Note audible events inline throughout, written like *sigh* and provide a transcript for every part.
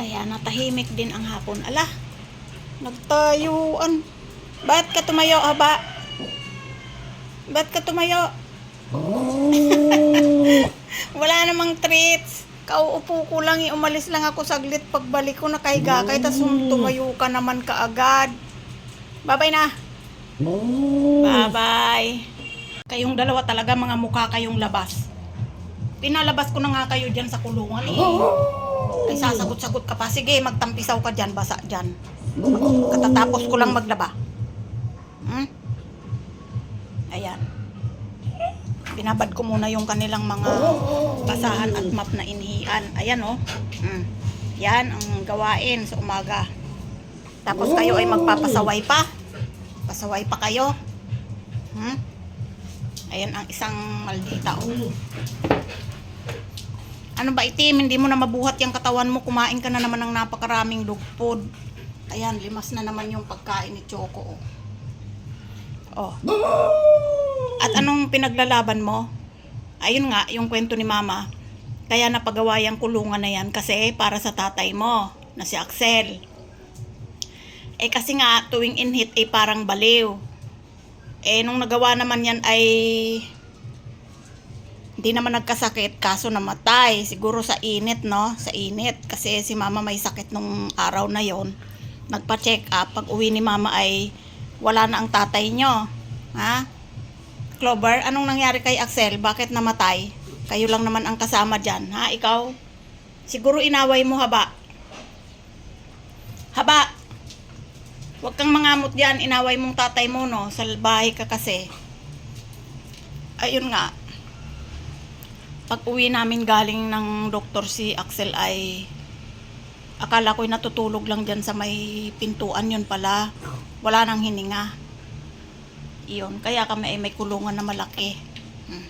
Ayan, natahimik din ang hapon. Ala, nagtayuan. Ba't ka tumayo, aba? Ba't ka tumayo? *laughs* Wala namang treats. Kauupo ko lang, eh. umalis lang ako saglit. Pagbalik ko, nakahiga kay tas tumayo ka naman kaagad. Bye-bye na. Bye-bye. Kayong dalawa talaga mga mukha kayong labas. Pinalabas ko na nga kayo dyan sa kulungan eh. Ay sasagot-sagot ka pa. Sige, magtampisaw ka dyan, basa dyan. Katatapos ko lang maglaba. Hmm? Ayan. Binabad ko muna yung kanilang mga basahan at map na inhian. Ayan oh. Hmm. Yan ang gawain sa umaga. Tapos kayo ay magpapasaway pa. Pasaway pa kayo. Hmm? Ayan ang isang maldita oh. Ano ba itim? Hindi mo na mabuhat yung katawan mo. Kumain ka na naman ng napakaraming dog food. Ayan, limas na naman yung pagkain ni Choco. Oh. oh. At anong pinaglalaban mo? Ayun nga, yung kwento ni Mama. Kaya napagawa yung kulungan na yan kasi para sa tatay mo, na si Axel. Eh kasi nga, tuwing inhit ay parang baliw. Eh, nung nagawa naman yan ay hindi naman nagkasakit kaso namatay. Siguro sa init no? Sa init. Kasi si mama may sakit nung araw na yon. Nagpa-check up. Pag uwi ni mama ay wala na ang tatay nyo. Ha? Clover anong nangyari kay Axel? Bakit namatay? Kayo lang naman ang kasama dyan ha? Ikaw? Siguro inaway mo haba. Haba! Huwag kang mangamot diyan, inaway mong tatay mo, no? Sa bahay ka kasi. Ayun nga, pag uwi namin galing ng doktor si Axel ay akala ko'y natutulog lang dyan sa may pintuan yun pala. Wala nang hininga. Iyon kaya kami ay may kulungan na malaki. Hmm.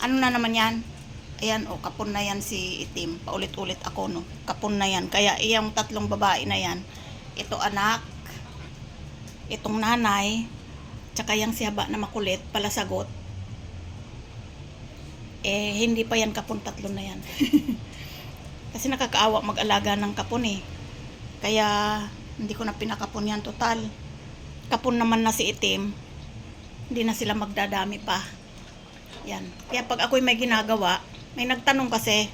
ano na naman yan? Ayan o kapon na yan si itim. Paulit-ulit ako no? Kapon na yan. Kaya iyang tatlong babae na yan. Ito anak itong nanay tsaka yung si haba na makulit pala sagot eh hindi pa yan kapon tatlo na yan. *laughs* Kasi nakakaawa mag-alaga ng kapon eh. Kaya hindi ko na pinakapon yan total. Kapon naman na si itim. Hindi na sila magdadami pa. Yan. Kaya pag ako'y may ginagawa may nagtanong kasi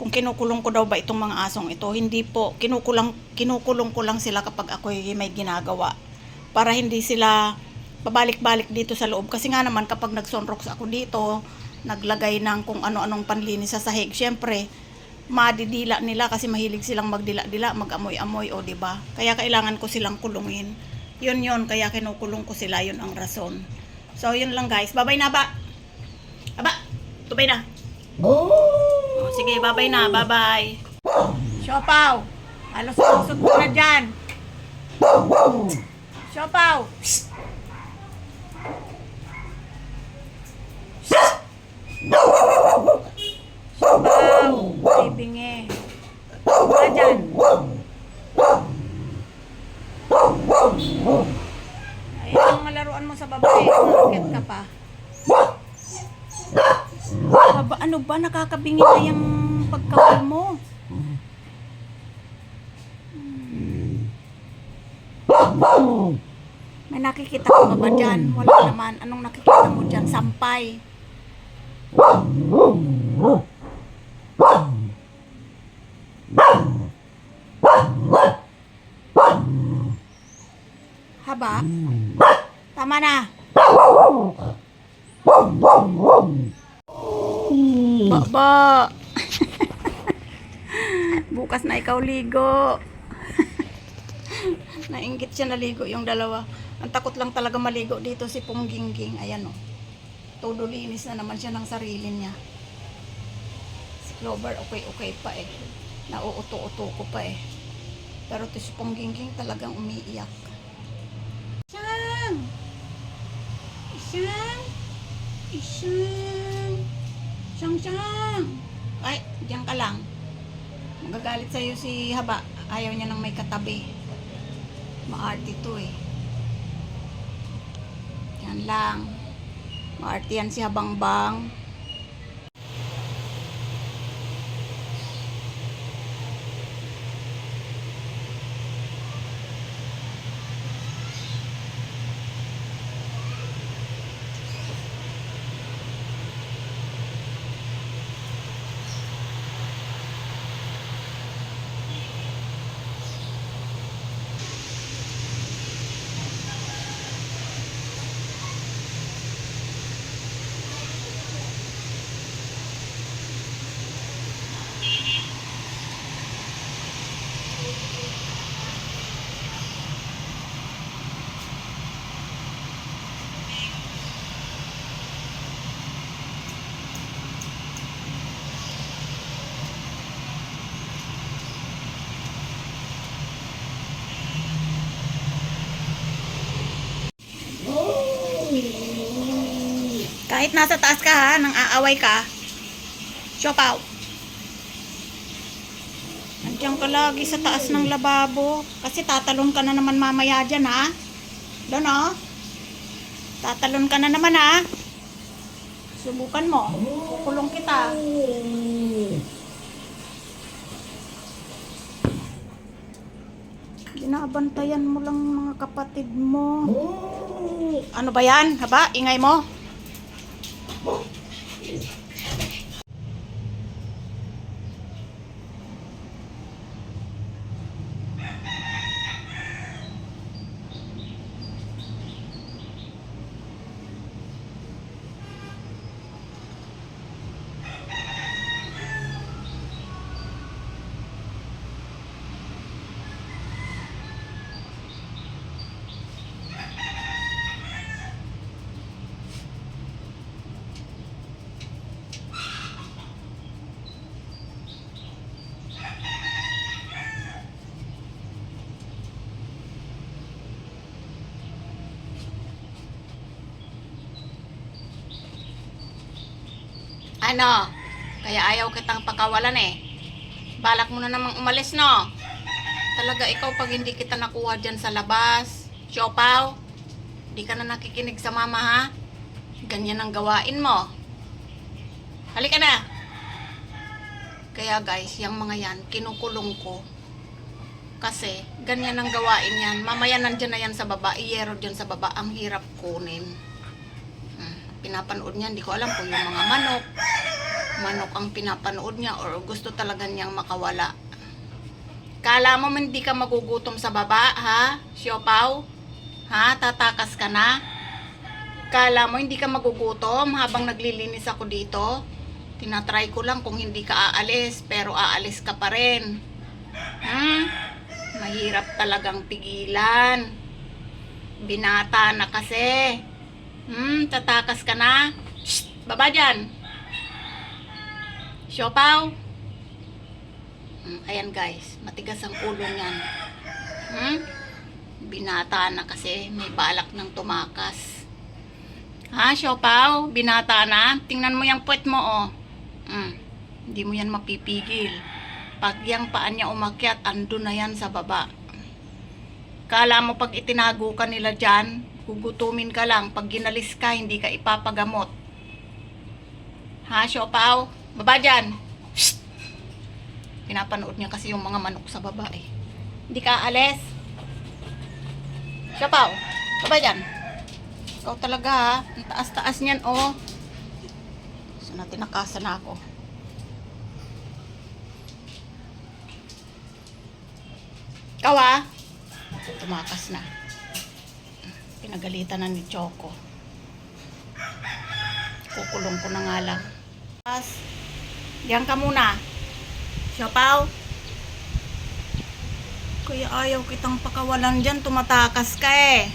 kung kinukulong ko daw ba itong mga asong ito. Hindi po kinukulang kinukulong ko lang sila kapag ako'y may ginagawa. Para hindi sila pabalik-balik dito sa loob. Kasi nga naman kapag nagsunrox ako dito naglagay ng kung ano-anong panlinis sa sahig. Syempre, madidila nila kasi mahilig silang magdila-dila, mag-amoy-amoy, o 'di ba? Kaya kailangan ko silang kulungin. 'Yun 'yun, kaya kinukulong ko sila, 'yun ang rason. So, 'yun lang guys. Babay na ba? Aba, tubay na. Oh, sige, babay na. Bye-bye. Siopaw. Halos kusot ko na dyan. Siopaw. Wow, may bingi. Ka dyan. Ang malaruan mo sa babae. Umakit ka pa. Aba, ano ba? Nakakabingi na yung pagkawal mo. May nakikita ka ba dyan? Wala naman. Anong nakikita mo dyan? Sampay. Haba? Tama na. Baba. *laughs* Bukas na ikaw ligo. *laughs* Nainggit siya naligo yung dalawa. Ang takot lang talaga maligo dito si Punggingging. Ayan o. Todo linis na naman siya ng sarili niya. Si Clover, okay-okay pa eh. Nauuto-uto ko pa eh. Pero to si Punggingging talagang umiiyak. Isang! Isang! Isang! Isang, isang! Ay, diyan ka lang. Magagalit sa'yo si Haba. Ayaw niya nang may katabi. Maarte to eh. Yan lang. Maarte yan si Habangbang. Kahit nasa taas ka ha, nang aaway ka, siopaw. Andiyan ka lagi sa taas ng lababo. Kasi tatalon ka na naman mamaya dyan ha. Doon oh. Tatalon ka na naman ha. Subukan mo. Kukulong kita. Binabantayan mo lang mga kapatid mo. Ano ba yan? Haba, ingay mo. Ano? Kaya ayaw kitang pakawalan eh. Balak mo na namang umalis, no? Talaga ikaw pag hindi kita nakuha dyan sa labas. Siopaw, di ka na nakikinig sa mama, ha? Ganyan ang gawain mo. Halika na! Kaya guys, yung mga yan, kinukulong ko. Kasi, ganyan ang gawain yan. Mamaya nandyan na yan sa baba, iyero dyan sa baba, ang hirap kunin. Hmm, pinapanood niya, hindi ko alam kung yung mga manok, manok ang pinapanood niya or gusto talaga niyang makawala. Kala mo hindi ka magugutom sa baba, ha? Siopaw? Ha? Tatakas ka na? Kala mo hindi ka magugutom habang naglilinis ako dito? Tinatry ko lang kung hindi ka aalis, pero aalis ka pa rin. Hmm? Mahirap talagang pigilan. Binata na kasi. Hmm, tatakas ka na? Shh! Baba dyan! Siopaw? Hmm, ayan guys, matigas ang ulo niyan. Hmm? Binata na kasi, may balak ng tumakas. Ha, Siopaw? Binata na? Tingnan mo yung puwet mo, oh. Hmm, hindi mo yan mapipigil. Pag yung paan niya umakyat, ando na yan sa baba. Kala mo pag itinago ka nila dyan, gugutumin ka lang. Pag ginalis ka, hindi ka ipapagamot. Ha, Siopaw? Baba dyan. Shh! Pinapanood niya kasi yung mga manok sa baba eh. Hindi ka alis. Siopaw, baba dyan. Ikaw talaga ha. Ang taas-taas niyan oh. Sana tinakasan na ako. Ikaw ah. Tumakas na. Pinagalitan na ni Choco. Kukulong ko na nga lang. Pas. Diyan ka muna. Siopaw. Kuya ayaw kitang pakawalan dyan. Tumatakas ka eh.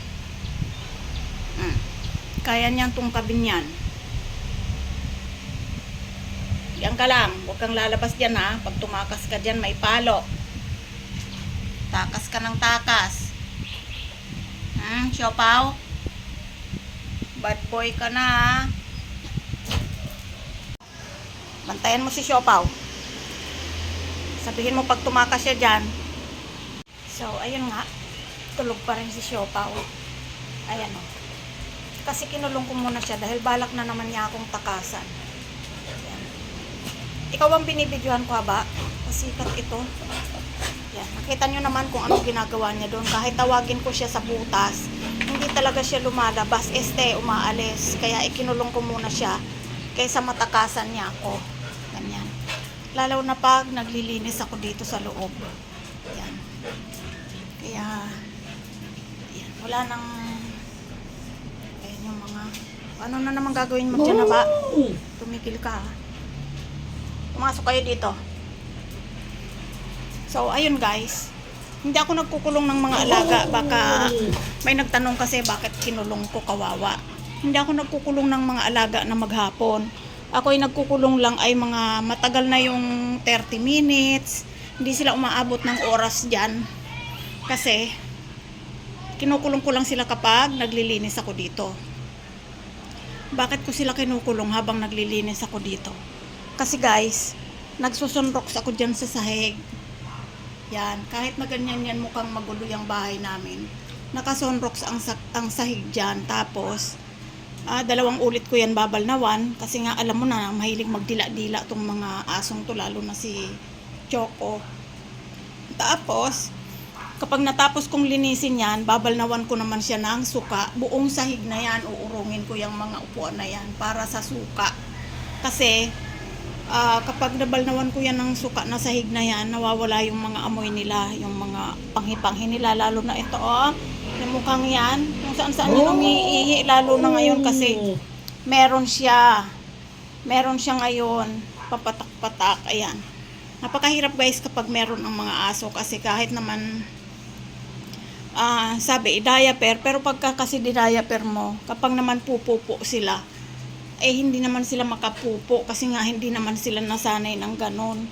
Hmm. Kaya niyan tungkabin yan. Diyan ka lang. Huwag kang lalabas dyan ha. Pag tumakas ka dyan, may palo. Takas ka ng takas. Hmm, siopaw? Bad boy ka na ha. Bantayan mo si siopaw. Sabihin mo pag tumakas siya dyan. So, ayun nga. Tulog pa rin si siopaw. Ayan o. Kasi kinulong ko muna siya dahil balak na naman niya akong takasan. Ayan. Ikaw ang binibidyohan ko ba? Pasikat ito. Yan. Nakita nyo naman kung ano ginagawa niya doon. Kahit tawagin ko siya sa butas, hindi talaga siya lumalabas. Este, umaalis. Kaya ikinulong ko muna siya kaysa matakasan niya ako. Lalo na pag naglilinis ako dito sa loob. Yan. Kaya, yan. Wala nang, ayan yung mga, ano na naman gagawin mo dyan na ba? Tumigil ka. Pumasok kayo dito. So, ayun guys. Hindi ako nagkukulong ng mga alaga. Baka may nagtanong kasi bakit kinulong ko kawawa. Hindi ako nagkukulong ng mga alaga na maghapon. Ako ay nagkukulong lang ay mga matagal na yung 30 minutes. Hindi sila umaabot ng oras dyan. Kasi, kinukulong ko lang sila kapag naglilinis ako dito. Bakit ko sila kinukulong habang naglilinis ako dito? Kasi guys, nagsusunrox ako dyan sa sahig. Yan, kahit na ganyan yan mukhang magulo yung bahay namin. Nakasunrox ang, sa- ang sahig dyan. Tapos, ah, dalawang ulit ko yan babalnawan. Kasi nga alam mo na, mahilig magdila-dila tong mga asong to, lalo na si Choco. Tapos, kapag natapos kong linisin yan, babalnawan ko naman siya ng suka. Buong sahig na yan, uurungin ko yung mga upuan na yan para sa suka. Kasi, ah, kapag nabalnawan ko yan ng suka na sahig na yan, nawawala yung mga amoy nila, yung mga panghi-panghi nila, lalo na ito, oh, yung mukhang yan, kung saan saan yan umiihi, lalo na ngayon kasi meron siya, meron siya ngayon, papatak-patak, ayan. Napakahirap guys kapag meron ang mga aso kasi kahit naman ah sabi i-diaper pero pagka kasi di-diaper mo kapag naman pupupo sila eh hindi naman sila makapupo kasi nga hindi naman sila nasanay ng ganon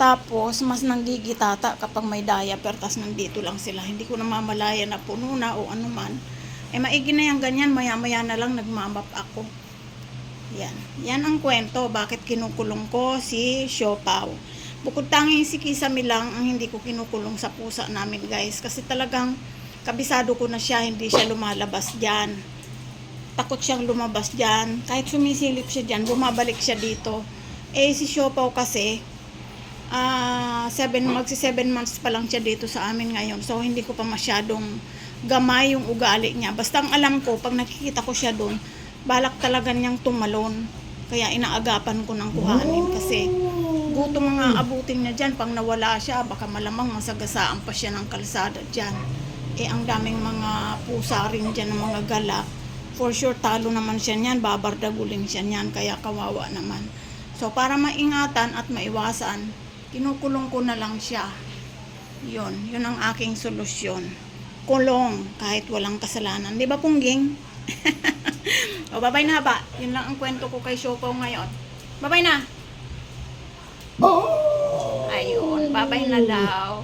tapos mas nanggigitata kapag may diaper tas nandito lang sila hindi ko namamalaya na puno na o ano man eh maigi na yung ganyan maya maya na lang nagmamap ako yan. Yan ang kwento. Bakit kinukulong ko si Siopaw. Bukod tanging si Kisame lang ang hindi ko kinukulong sa pusa namin guys. Kasi talagang kabisado ko na siya. Hindi siya lumalabas dyan. Takot siyang lumabas dyan. Kahit sumisilip siya dyan, bumabalik siya dito. Eh si Siopaw kasi, ah seven, magsi seven months pa lang siya dito sa amin ngayon. So hindi ko pa masyadong gamay yung ugali niya. Basta ang alam ko, pag nakikita ko siya doon, balak talaga niyang tumalon. Kaya inaagapan ko ng kuhanin kasi gutom mga abutin niya dyan. Pag nawala siya, baka malamang masagasaan pa siya ng kalsada dyan. Eh, ang daming mga pusa rin dyan ng mga gala. For sure, talo naman siya niyan. Babardagulin siya niyan. Kaya kawawa naman. So, para maingatan at maiwasan, kinukulong ko na lang siya. Yun, yun ang aking solusyon. Kulong, kahit walang kasalanan. Di ba, Pungging? *laughs* o, babay na ba? Yun lang ang kwento ko kay Shopo ngayon. Babay na! Ayun, babay na daw.